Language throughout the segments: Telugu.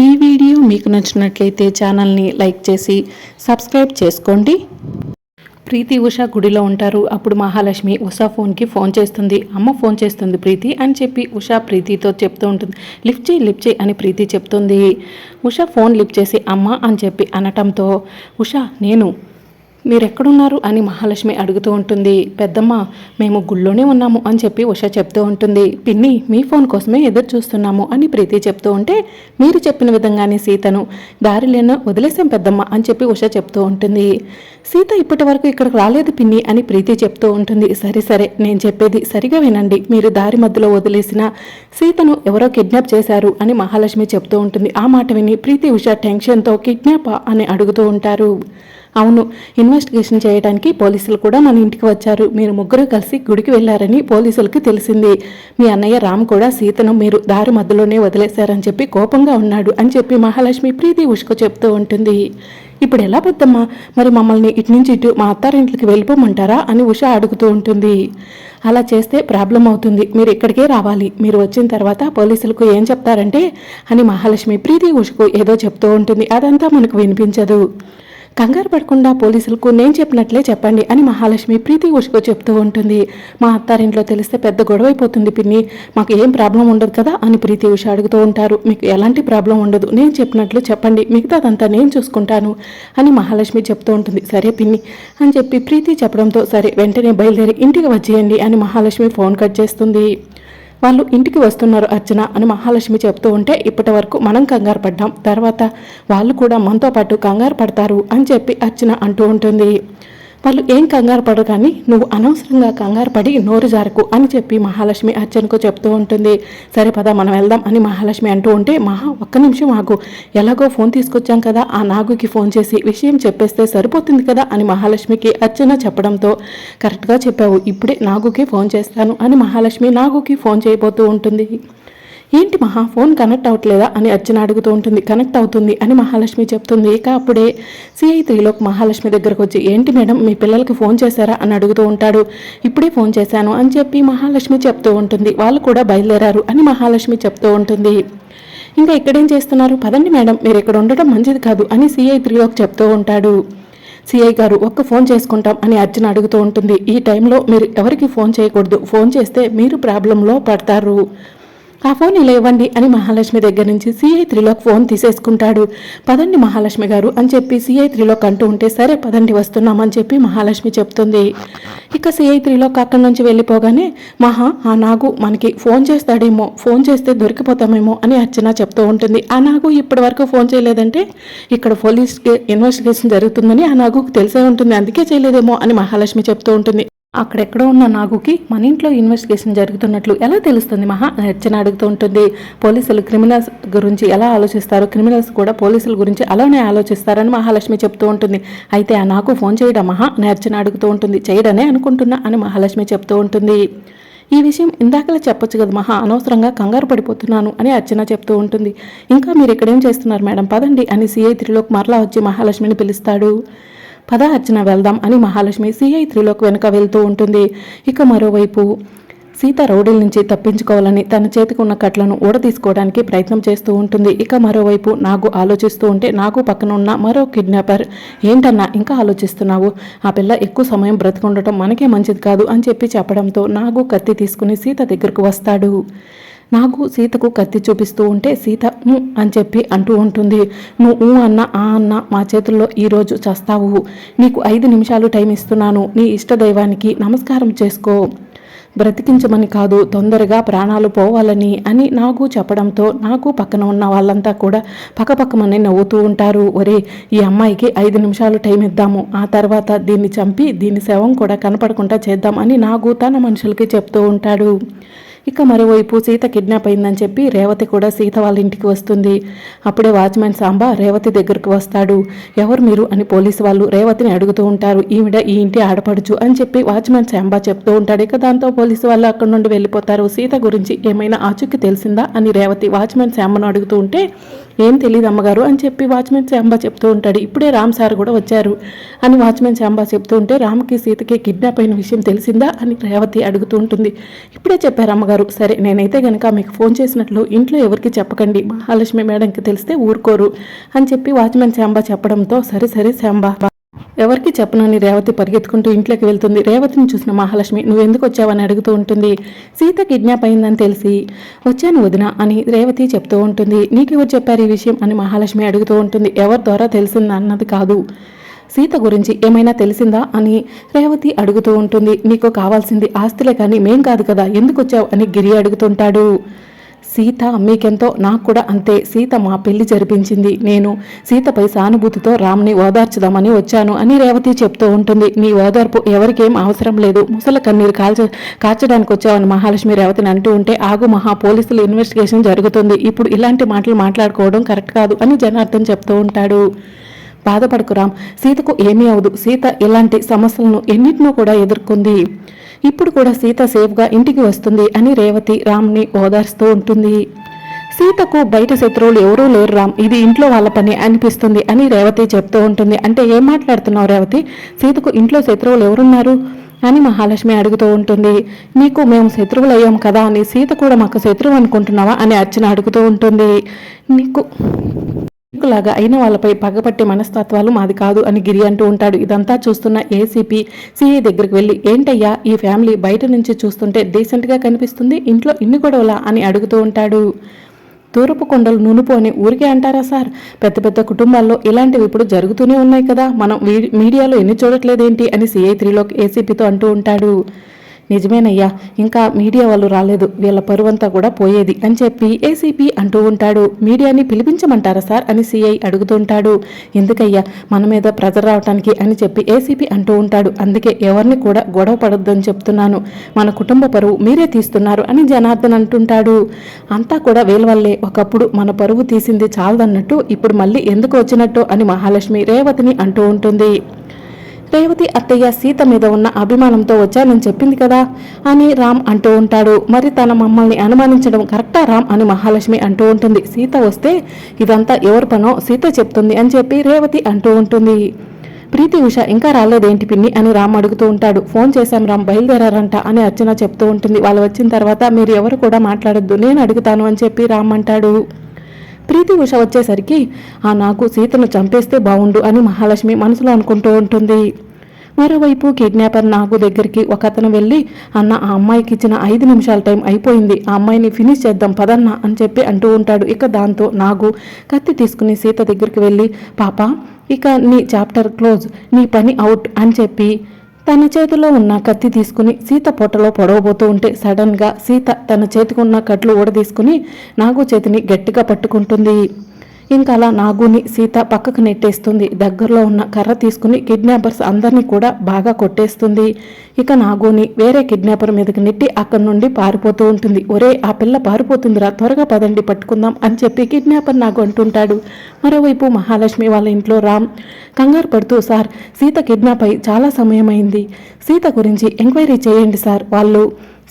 ఈ వీడియో మీకు నచ్చినట్లయితే ఛానల్ని లైక్ చేసి సబ్స్క్రైబ్ చేసుకోండి. ప్రీతి ఉష గుడిలో ఉంటారు. అప్పుడు మహాలక్ష్మి ఉషా ఫోన్కి ఫోన్ చేస్తుంది. అమ్మ ఫోన్ చేస్తుంది ప్రీతి అని చెప్పి ఉషా ప్రీతితో చెప్తూ ఉంటుంది. లిఫ్ట్ చేయి లిఫ్ట్ చేయి అని ప్రీతి చెప్తుంది. ఉష ఫోన్ లిఫ్ట్ చేసి అమ్మ అని చెప్పి అనటంతో ఉష నేను మీరెక్కడున్నారు అని మహాలక్ష్మి అడుగుతూ ఉంటుంది. పెద్దమ్మ మేము గుళ్ళోనే ఉన్నాము అని చెప్పి ఉష చెప్తూ ఉంటుంది. పిన్ని మీ ఫోన్ కోసమే ఎదురు చూస్తున్నాము అని ప్రీతి చెప్తూ ఉంటే మీరు చెప్పిన విధంగానే సీతను దారిలేన వదిలేసాం పెద్దమ్మ అని చెప్పి ఉష చెప్తూ ఉంటుంది. సీత ఇప్పటి వరకు ఇక్కడికి రాలేదు పిన్ని అని ప్రీతి చెప్తూ ఉంటుంది. సరే సరే నేను చెప్పేది సరిగా వినండి. మీరు దారి మధ్యలో వదిలేసిన సీతను ఎవరో కిడ్నాప్ చేశారు అని మహాలక్ష్మి చెప్తూ ఉంటుంది. ఆ మాట విని ప్రీతి ఉషా టెన్షన్తో కిడ్నాపా అని అడుగుతూ ఉంటారు. అవును ఇన్వెస్టిగేషన్ చేయడానికి పోలీసులు కూడా మన ఇంటికి వచ్చారు. మీరు ముగ్గురు కలిసి గుడికి వెళ్ళారని పోలీసులకు తెలిసింది. మీ అన్నయ్య రామ్ కూడా సీతను మీరు దారి మధ్యలోనే వదిలేశారని చెప్పి కోపంగా ఉన్నాడు అని చెప్పి మహాలక్ష్మి ప్రీతి ఉష్కు చెప్తూ ఉంటుంది. ఇప్పుడు ఎలా పెద్దమ్మా? మరి మమ్మల్ని ఇటు నుంచి ఇటు మా అత్తారింట్లకి వెళ్ళిపోమంటారా అని ఉష అడుగుతూ ఉంటుంది. అలా చేస్తే ప్రాబ్లం అవుతుంది. మీరు ఇక్కడికే రావాలి. మీరు వచ్చిన తర్వాత పోలీసులకు ఏం చెప్తారంటే అని మహాలక్ష్మి ప్రీతి ఉషకు ఏదో చెప్తూ ఉంటుంది. అదంతా మనకు వినిపించదు. కంగారు పడకుండా పోలీసులకు నేను చెప్పినట్లే చెప్పండి అని మహాలక్ష్మి ప్రీతి ఉషకు చెప్తూ ఉంటుంది. మా అత్తారింట్లో తెలిస్తే పెద్ద గొడవ అయిపోతుంది పిన్ని. మాకు ఏం ప్రాబ్లం ఉండదు కదా అని ప్రీతి ఉష అడుగుతూ ఉంటారు. మీకు ఎలాంటి ప్రాబ్లం ఉండదు. నేను చెప్పినట్లు చెప్పండి. మిగతాదంతా నేను చూసుకుంటాను అని మహాలక్ష్మి చెప్తూ ఉంటుంది. సరే పిన్ని అని చెప్పి ప్రీతి చెప్పడంతో సరే వెంటనే బయలుదేరి ఇంటికి వచ్చేయండి అని మహాలక్ష్మి ఫోన్ కట్ చేస్తుంది. వాళ్ళు ఇంటికి వస్తున్నారు అర్చన అని మహాలక్ష్మి చెప్తూ ఉంటే ఇప్పటి వరకు మనం కంగారు పడ్డాం. తర్వాత వాళ్ళు కూడా మనతో పాటు కంగారు పడతారు అని చెప్పి అర్చన అంటూ ఉంటుంది. వాళ్ళు ఏం కంగారు పడరు కానీ నువ్వు అనవసరంగా కంగారు పడి నోరు జారకు అని చెప్పి మహాలక్ష్మి అర్చనకు చెప్తూ ఉంటుంది. సరే పద మనం వెళ్దాం అని మహాలక్ష్మి అంటూ ఉంటే మహా ఒక్క నిమిషం ఆగు. ఎలాగో ఫోన్ తీసుకొచ్చాం కదా ఆ నాగుకి ఫోన్ చేసి విషయం చెప్పేస్తే సరిపోతుంది కదా అని మహాలక్ష్మికి అర్చన చెప్పడంతో కరెక్ట్గా చెప్పావు ఇప్పుడే నాగుకి ఫోన్ చేస్తాను అని మహాలక్ష్మి నాగుకి ఫోన్ చేయబోతూ ఉంటుంది. ఏంటి మహా ఫోన్ కనెక్ట్ అవ్వట్లేదా? అని అర్చన అడుగుతూ ఉంటుంది. కనెక్ట్ అవుతుంది అని మహాలక్ష్మి చెప్తుంది. ఇక అప్పుడే సిఐ త్రీలోకి మహాలక్ష్మి దగ్గరకు వచ్చి ఏంటి మేడం మీ పిల్లలకి ఫోన్ చేశారా? అని అడుగుతూ ఉంటాడు. ఇప్పుడే ఫోన్ చేశాను అని చెప్పి మహాలక్ష్మి చెప్తూ ఉంటుంది. వాళ్ళు కూడా బయలుదేరారు అని మహాలక్ష్మి చెప్తూ ఉంటుంది. ఇంకా ఇక్కడేం చేస్తున్నారు? పదండి మేడం మీరు ఇక్కడ ఉండటం మంచిది కాదు అని సిఐ త్రీలోకి చెప్తూ ఉంటాడు. సిఐ గారు ఒక్క ఫోన్ చేసుకుంటాం అని అర్జున్ అడుగుతూ ఉంటుంది. ఈ టైంలో మీరు ఎవరికి ఫోన్ చేయకూడదు. ఫోన్ చేస్తే మీరు ప్రాబ్లంలో పడతారు. ఆ ఫోన్ ఇలా ఇవ్వండి అని మహాలక్ష్మి దగ్గర నుంచి సిఐ త్రిలోక్ ఫోన్ తీసేసుకుంటాడు. పదండి మహాలక్ష్మి గారు అని చెప్పి సిఐ త్రిలోక్ అంటూ ఉంటే సరే పదండి వస్తున్నామని చెప్పి మహాలక్ష్మి చెప్తుంది. ఇక సిఐ త్రిలోక్ అక్కడి నుంచి వెళ్ళిపోగానే మహా ఆ నాగు మనకి ఫోన్ చేస్తాడేమో ఫోన్ చేస్తే దొరికిపోతామేమో అని అర్చన చెప్తూ ఉంటుంది. ఆ నాగు ఇప్పటి వరకు ఫోన్ చేయలేదంటే ఇక్కడ పోలీస్ ఇన్వెస్టిగేషన్ జరుగుతుందని ఆ నాగుకు తెలిసే ఉంటుంది అందుకే చేయలేదేమో అని మహాలక్ష్మి చెప్తూ ఉంటుంది. అక్కడెక్కడో ఉన్న నాగుకి మన ఇంట్లో ఇన్వెస్టిగేషన్ జరుగుతున్నట్లు ఎలా తెలుస్తుంది? మహా అర్చన అడుగుతూ ఉంటుంది. పోలీసులు క్రిమినల్స్ గురించి ఎలా ఆలోచిస్తారు? క్రిమినల్స్ కూడా పోలీసుల గురించి అలానే ఆలోచిస్తారని మహాలక్ష్మి చెప్తూ ఉంటుంది. అయితే ఆ నాకు ఫోన్ చేయడం? మహా నేర్చన అర్చన అడుగుతూ ఉంటుంది. చేయడనే అనుకుంటున్నా అని మహాలక్ష్మి చెప్తూ ఉంటుంది. ఈ విషయం ఇందాకలా చెప్పొచ్చు కదా మహా అనవసరంగా కంగారు పడిపోతున్నాను అని అర్చన చెప్తూ ఉంటుంది. ఇంకా మీరు ఇక్కడేం చేస్తున్నారు మేడం? పదండి అని సిఐ త్రిలోక్ మరలా వచ్చి మహాలక్ష్మిని పిలుస్తాడు. పద అర్చన వెళ్దాం అని మహాలక్ష్మి సిఐ త్రిలోక్ వెనుక వెళ్తూ ఉంటుంది. ఇక మరోవైపు సీత రౌడీల నుంచి తప్పించుకోవాలని తన చేతికి ఉన్న కట్లను ఊడ తీసుకోవడానికి ప్రయత్నం చేస్తూ ఉంటుంది. ఇక మరోవైపు నాగు ఆలోచిస్తూ ఉంటే నాగు పక్కన ఉన్న మరో కిడ్నాపర్ ఏంటన్నా ఇంకా ఆలోచిస్తున్నావు? ఆ పిల్ల ఎక్కువ సమయం బ్రతికుండటం మనకే మంచిది కాదు అని చెప్పి చెప్పడంతో నాగు కత్తి తీసుకుని సీత దగ్గరకు వస్తాడు. నాకు సీతకు కత్తి చూపిస్తూ ఉంటే సీత అని చెప్పి అంటూ ఉంటుంది. నువ్వు అన్న ఆ అన్న మా చేతుల్లో ఈరోజు చస్తావు. నీకు ఐదు నిమిషాలు టైం ఇస్తున్నాను. నీ ఇష్టదైవానికి నమస్కారం చేసుకో. బ్రతికించమని కాదు తొందరగా ప్రాణాలు పోవాలని అని నాకు చెప్పడంతో నాకు పక్కన ఉన్న వాళ్ళంతా కూడా పక్కపక్కమని నవ్వుతూ ఉంటారు. ఒరే ఈ అమ్మాయికి ఐదు నిమిషాలు టైం ఇద్దాము. ఆ తర్వాత దీన్ని చంపి దీని శవం కూడా కనపడకుండా చేద్దాం అని నాకు తన మనుషులకి చెప్తూ ఉంటాడు. ఇక మరోవైపు సీత కిడ్నాప్ అయిందని చెప్పి రేవతి కూడా సీత వాళ్ళ ఇంటికి వస్తుంది. అప్పుడే వాచ్మెన్ సాంబా రేవతి దగ్గరకు వస్తాడు. ఎవరు మీరు? అని పోలీసు వాళ్ళు రేవతిని అడుగుతూ ఉంటారు. ఈవిడ ఈ ఇంటి ఆడపడుచు అని చెప్పి వాచ్మెన్ సాంబా చెప్తూ ఉంటాడు. ఇక దాంతో పోలీసు వాళ్ళు అక్కడి నుండి వెళ్ళిపోతారు. సీత గురించి ఏమైనా ఆచూకీ తెలిసిందా? అని రేవతి వాచ్మెన్ శాంబను అడుగుతూ ఉంటే ఏం తెలియదు అమ్మగారు అని చెప్పి వాచ్మెన్ శాంబా చెప్తూ ఉంటాడు. ఇప్పుడే రామ్ సార్ కూడా వచ్చారు అని వాచ్మెన్ శాంబా చెప్తూ ఉంటే రామ్కి సీతకి కిడ్నాప్ అయిన విషయం తెలిసిందా? అని రేవతి అడుగుతూ ఉంటుంది. ఇప్పుడే చెప్పారు అమ్మగారు. సరే నేనైతే గనక మీకు ఫోన్ చేసినట్లు ఇంట్లో ఎవరికి చెప్పకండి. మహాలక్ష్మి మేడంకి తెలిస్తే ఊరుకోరు అని చెప్పి వాచ్మెన్ శాంబా చెప్పడంతో సరే సరే శాంబా ఎవరికి చెప్పనని రేవతి పరిగెత్తుకుంటూ ఇంట్లోకి వెళ్తుంది. రేవతిని చూసిన మహాలక్ష్మి నువ్వెందుకు వచ్చావని అడుగుతూ ఉంటుంది. సీత కిడ్నాప్ అయిందని తెలిసి వచ్చాను వదిన అని రేవతి చెప్తూ ఉంటుంది. నీకెవరు చెప్పారు ఈ విషయం? అని మహాలక్ష్మి అడుగుతూ ఉంటుంది. ఎవరి ద్వారా తెలిసిందా? అన్నది కాదు. సీత గురించి ఏమైనా తెలిసిందా? అని రేవతి అడుగుతూ ఉంటుంది. నీకు కావాల్సింది ఆస్తులే కానీ మేం కాదు కదా. ఎందుకు వచ్చావు? అని గిరి అడుగుతుంటాడు. సీత మీకెంతో నాకు కూడా అంతే. సీత మా పెళ్ళి జరిపించింది. నేను సీతపై సానుభూతితో రామ్ని ఓదార్చుదామని వచ్చాను అని రేవతి చెప్తూ ఉంటుంది. నీ ఓదార్పు ఎవరికేం అవసరం లేదు. ముసల కన్నీరు కాల్చ కాల్చడానికి వచ్చావని మహాలక్ష్మి రేవతిని అంటూ ఉంటే ఆగు మహా పోలీసులు ఇన్వెస్టిగేషన్ జరుగుతుంది. ఇప్పుడు ఇలాంటి మాటలు మాట్లాడుకోవడం కరెక్ట్ కాదు అని జనార్దన్ చెప్తూ ఉంటాడు. బాధపడకురామ్ సీతకు ఏమీ అవదు. సీత ఇలాంటి సమస్యలను ఎన్నిటినో కూడా ఎదుర్కొంది. ఇప్పుడు కూడా సీత సేఫ్గా ఇంటికి వస్తుంది అని రేవతి రామ్ని ఓదార్స్తూ ఉంటుంది. సీతకు బయట శత్రువులు ఎవరూ లేరు రామ్. ఇది ఇంట్లో వాళ్ళ పని అనిపిస్తుంది అని రేవతి చెప్తూ ఉంటుంది. అంటే ఏం మాట్లాడుతున్నావు రేవతి? సీతకు ఇంట్లో శత్రువులు ఎవరున్నారు? అని మహాలక్ష్మి అడుగుతూ ఉంటుంది. నీకు మేము శత్రువులు అయ్యాం కదా అని సీత కూడా మాకు శత్రువు అనుకుంటున్నావా అని అర్చన అడుగుతూ ఉంటుంది. నీకు లాగా అయిన వాళ్ళపై పగపట్టే మనస్తత్వాలు మాది కాదు అని గిరి అంటూ ఉంటాడు. ఇదంతా చూస్తున్న ఏసీపీ సిఐ దగ్గరికి వెళ్ళి ఏంటయ్యా ఈ ఫ్యామిలీ బయట నుంచి చూస్తుంటే డీసెంట్గా కనిపిస్తుంది ఇంట్లో ఇన్ని గొడవలా? అని అడుగుతూ ఉంటాడు. తూర్పు కొండలు నునుపు అని ఊరికే అంటారా సార్? పెద్ద పెద్ద కుటుంబాల్లో ఇలాంటివి ఇప్పుడు జరుగుతూనే ఉన్నాయి కదా. మనం మీడియాలో ఎన్ని చూడట్లేదేంటి? అని సిఐ త్రీలోకి ఏసీపీతో అంటూ ఉంటాడు. నిజమేనయ్యా ఇంకా మీడియా వాళ్ళు రాలేదు వీళ్ళ పరువంతా కూడా పోయేది అని చెప్పి ఏసీపీ అంటూ ఉంటాడు. మీడియాని పిలిపించమంటారా సార్ అని సిఐ అడుగుతుంటాడు. ఎందుకయ్యా మన మీద ప్రెజర్ రావటానికి అని చెప్పి ఏసీపీ అంటూ ఉంటాడు. అందుకే ఎవరిని కూడా గొడవ పడొద్దని చెప్తున్నాను. మన కుటుంబ పరువు మీరే తీస్తున్నారు అని జనార్దన్ అంటుంటాడు. అంతా కూడా వీళ్ళ వల్లే. ఒకప్పుడు మన పరువు తీసింది చాలదన్నట్టు ఇప్పుడు మళ్ళీ ఎందుకు వచ్చినట్టు అని మహాలక్ష్మి రేవతిని అంటూ ఉంటుంది. రేవతి అత్తయ్య సీత మీద ఉన్న అభిమానంతో వచ్చానని చెప్పింది కదా అని రామ్ అంటూ ఉంటాడు. మరి తన మమ్మల్ని అనుమానించడం కరెక్టా రామ్ అని మహాలక్ష్మి అంటూ ఉంటుంది. సీత వస్తే ఇదంతా ఎవరి పనో సీత చెప్తుంది అని చెప్పి రేవతి అంటూ ఉంటుంది. ప్రీతి ఉష ఇంకా రాలేదేంటి పిన్ని అని రామ్ అడుగుతూ ఉంటాడు. ఫోన్ చేశాం రామ్ బయలుదేరారంట అని అర్చన చెప్తూ ఉంటుంది. వాళ్ళు వచ్చిన తర్వాత మీరు ఎవరు కూడా మాట్లాడొద్దు నేను అడుగుతాను అని చెప్పి రామ్ అంటాడు. ప్రీతి ఉష వచ్చేసరికి ఆ నాకు సీతను చంపేస్తే బాగుండు అని మహాలక్ష్మి మనసులో అనుకుంటూ ఉంటుంది. మరోవైపు కిడ్నాపర్ నాగు దగ్గరికి ఒక అతను వెళ్ళి అన్న ఆ అమ్మాయికి ఇచ్చిన ఐదు నిమిషాల టైం అయిపోయింది. ఆ అమ్మాయిని ఫినిష్ చేద్దాం పదన్న అని చెప్పి అంటూ ఉంటాడు. ఇక దాంతో నాగు కత్తి తీసుకుని సీత దగ్గరికి వెళ్ళి పాప ఇక నీ చాప్టర్ క్లోజ్ నీ పని అవుట్ అని చెప్పి తన చేతిలో ఉన్న కత్తి తీసుకుని సీత పొట్టలో పొడవబోతూ ఉంటే సడన్గా సీత తన చేతికి ఉన్న కట్లు ఊడదీసుకుని నాగు చేతిని గట్టిగా పట్టుకుంటుంది. ఇంకా అలా నాగుని సీత పక్కకు నెట్టేస్తుంది. దగ్గరలో ఉన్న కర్ర తీసుకుని కిడ్నాపర్స్ అందరినీ కూడా బాగా కొట్టేస్తుంది. ఇక నాగుని వేరే కిడ్నాపర్ మీదకి నెట్టి అక్కడి నుండి పారిపోతూ ఉంటుంది. ఒరే ఆ పిల్ల పారిపోతుందిరా త్వరగా పదండి పట్టుకుందాం అని చెప్పి కిడ్నాపర్ నాగు అంటుంటాడు. మరోవైపు మహాలక్ష్మి వాళ్ళ ఇంట్లో రామ్ కంగారు పడుతూ సార్ సీత కిడ్నాప్ అయి చాలా సమయం అయింది సీత గురించి ఎంక్వైరీ చేయండి సార్. వాళ్ళు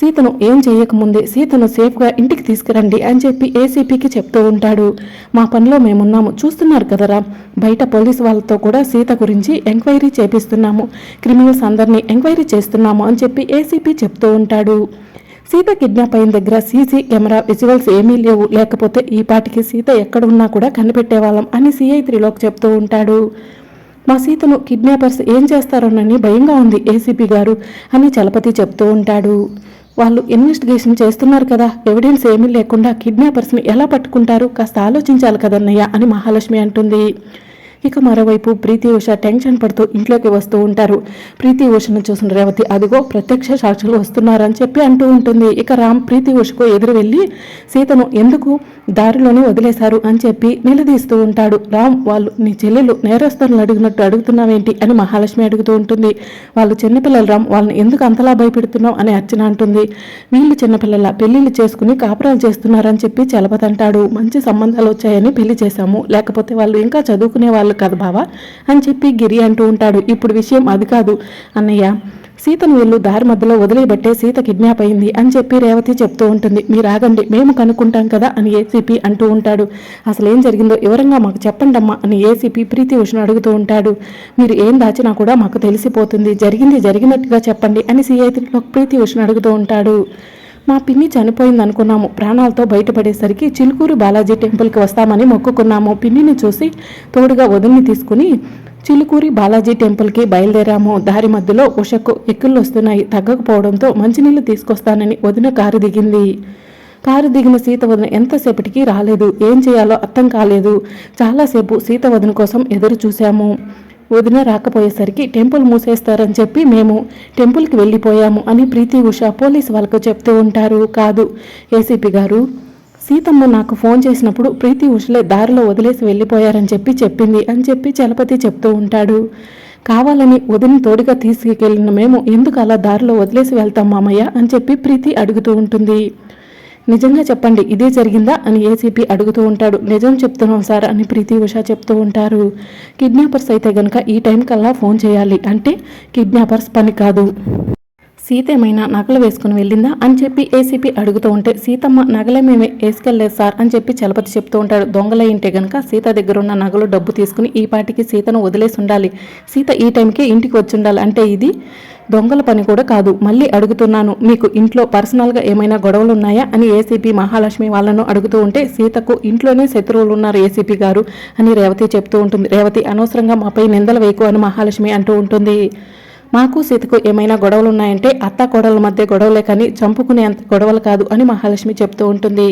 సీతను ఏం చేయకముందే సీతను సేఫ్గా ఇంటికి తీసుకురండి అని చెప్పి ఏసీపీకి చెప్తూ ఉంటాడు. మా పనిలో మేమున్నాము. చూస్తున్నారు కదరా? బయట పోలీస్ వాళ్ళతో కూడా సీత గురించి ఎంక్వైరీ చేపిస్తున్నాము. క్రిమినల్స్ అందరినీ ఎంక్వైరీ చేస్తున్నాము అని చెప్పి ఏసీపీ చెప్తూ ఉంటాడు. సీత కిడ్నాప్ అయిన దగ్గర సీసీ కెమెరా విజువల్స్ ఏమీ లేవు. లేకపోతే ఈ పాటికి సీత ఎక్కడున్నా కూడా కనిపెట్టేవాళ్ళం అని సీఐ త్రిలోక్ చెప్తూ ఉంటాడు. మా సీతను కిడ్నాపర్స్ ఏం చేస్తారోనని భయంగా ఉంది ఏసీపీ గారు అని చలపతి చెప్తూ ఉంటాడు. వాళ్ళు ఇన్వెస్టిగేషన్ చేస్తున్నారు కదా. ఎవిడెన్స్ ఏమీ లేకుండా కిడ్నాపర్స్ని ఎలా పట్టుకుంటారు? కాస్త ఆలోచించాలి కదన్నయ్య అని మహాలక్ష్మి అంటుంది. ఇక మరోవైపు ప్రీతి ఉష టెన్షన్ పడుతూ ఇంట్లోకి వస్తూ ఉంటారు. ప్రీతి ఉషను చూసిన రేవతి అదిగో ప్రత్యక్ష సాక్షులు వస్తున్నారని చెప్పి అంటూ ఉంటుంది. ఇక రామ్ ప్రీతి ఉషకు ఎదురు వెళ్ళి సీతను ఎందుకు దారిలోనే వదిలేశారు అని చెప్పి నిలదీస్తూ ఉంటాడు. రామ్ వాళ్ళు నీ చెల్లెలు నేరస్తులను అడిగినట్టు అడుగుతున్నావేంటి అని మహాలక్ష్మి అడుగుతూ ఉంటుంది. వాళ్ళు చిన్నపిల్లలు రామ్ వాళ్ళని ఎందుకు అంతలా భయపెడుతున్నావు అని అర్చన అంటుంది. వీళ్ళు చిన్నపిల్లల పెళ్ళిళ్ళు చేసుకుని కాపురాలు చేస్తున్నారని చెప్పి చలపతంటాడు మంచి సంబంధాలు వచ్చాయని పెళ్ళి చేశాము. లేకపోతే వాళ్ళు ఇంకా చదువుకునే వాళ్ళు కదా బావా? అని చెప్పి గిరి అంటూ ఉంటాడు. ఇప్పుడు విషయం అది కాదు. అన్నయ్య సీతను వీళ్ళు దారి మధ్యలో వదిలేబట్టే సీత కిడ్నాప్ అయింది అని చెప్పి రేవతి చెప్తూ ఉంటుంది. మీరు ఆగండి మేము కనుక్కుంటాం కదా అని ఏసీపీ అంటూ ఉంటాడు. అసలు ఏం జరిగిందో వివరంగా మాకు చెప్పండమ్మా అని ఏసీపీ ప్రీతి ఉషను అడుగుతూ ఉంటాడు. మీరు ఏం దాచినా కూడా మాకు తెలిసిపోతుంది. జరిగింది జరిగినట్టుగా చెప్పండి అని సిఐ ప్రీతి ఉషను అడుగుతూ ఉంటాడు. మా పిన్ని చనిపోయింది అనుకున్నాము ప్రాణాలతో బయటపడేసరికి చిలుకూరు బాలాజీ టెంపుల్కి వస్తామని మొక్కుకున్నాము. పిన్నిని చూసి తోడుగా వదిలిని తీసుకుని చిలుకూరి బాలాజీ టెంపుల్కి బయలుదేరాము. దారి మధ్యలో ఉషకు ఎక్కుళ్ళు వస్తున్నాయి. తగ్గకపోవడంతో మంచినీళ్ళు తీసుకొస్తానని వదిన కారు దిగింది. కారు దిగిన సీత వదిన ఎంతసేపటికి రాలేదు. ఏం చేయాలో అర్థం కాలేదు. చాలాసేపు సీత వదిన కోసం ఎదురు చూశాము. వదిన రాకపోయేసరికి టెంపుల్ మూసేస్తారని చెప్పి మేము టెంపుల్కి వెళ్ళిపోయాము అని ప్రీతి ఉష పోలీస్ వాళ్ళకు చెప్తూ ఉంటారు. కాదు ఏసీపీ గారు సీతమ్మ నాకు ఫోన్ చేసినప్పుడు ప్రీతి ఉషలే దారిలో వదిలేసి వెళ్ళిపోయారని చెప్పి చెప్పింది అని చెప్పి చలపతి చెప్తూ ఉంటాడు. కావాలని వదిన తోడుగా తీసుకెళ్ళిన మేము ఎందుకు అలా దారిలో వదిలేసి వెళ్తాం మామయ్య అని చెప్పి ప్రీతి అడుగుతూ ఉంటుంది. నిజంగా చెప్పండి ఇదే జరిగిందా అని ఏసీపీ అడుగుతూ ఉంటాడు. నిజం చెప్తున్నాం సార్ అని ప్రీతి ఉష చెప్తూ ఉంటారు. కిడ్నాపర్స్ అయితే గనక ఈ టైం కల్లా ఫోన్ చేయాలి. అంటే కిడ్నాపర్స్ పని కాదు. సీత ఏమైనా నగలు వేసుకుని వెళ్ళిందా అని చెప్పి ఏసీపీ అడుగుతూ ఉంటే సీతమ్మ నగలే మేమే వేసుకెళ్ళలేదు సార్ అని చెప్పి చలపతి చెప్తూ ఉంటాడు. దొంగలై ఉంటే గనక సీత దగ్గర ఉన్న నగలు డబ్బు తీసుకుని ఈ పాటికి సీతను వదిలేసి ఉండాలి. సీత ఈ టైంకి ఇంటికి వచ్చి ఉండాలి. అంటే ఇది దొంగల పని కూడా కాదు. మళ్ళీ అడుగుతున్నాను మీకు ఇంట్లో పర్సనల్గా ఏమైనా గొడవలు ఉన్నాయా అని ఏసీపీ మహాలక్ష్మి వాళ్ళను అడుగుతూ ఉంటే సీతకు ఇంట్లోనే శత్రువులు ఉన్నారు ఏసీపీ గారు అని రేవతి చెప్తూ ఉంటుంది. రేవతి అనవసరంగా మాపై నిందలు వేయకు అని మహాలక్ష్మి అంటూ ఉంటుంది. మాకు సీతకు ఏమైనా గొడవలు ఉన్నాయంటే అత్త కోడల మధ్య గొడవలే కానీ చంపుకునే అంత గొడవలు కాదు అని మహాలక్ష్మి చెప్తూ ఉంటుంది.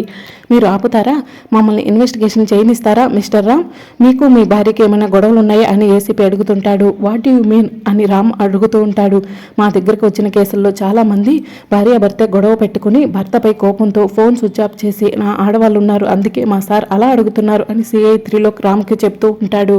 మీరు ఆపుతారా? మమ్మల్ని ఇన్వెస్టిగేషన్ చేయనిస్తారా మిస్టర్ రామ్? మీకు మీ భార్యకి ఏమైనా గొడవలు ఉన్నాయా అని ఏసీపీ అడుగుతుంటాడు. వాట్ యు మీన్ అని రామ్ అడుగుతూ ఉంటాడు. మా దగ్గరకు వచ్చిన కేసుల్లో చాలామంది భార్యాభర్త గొడవ పెట్టుకుని భర్తపై కోపంతో ఫోన్ స్విచ్ ఆఫ్ చేసి నా ఆడవాళ్ళు ఉన్నారు అందుకే మా సార్ అలా అడుగుతున్నారు అని సిఐ త్రీలో రామ్కి చెప్తూ ఉంటాడు.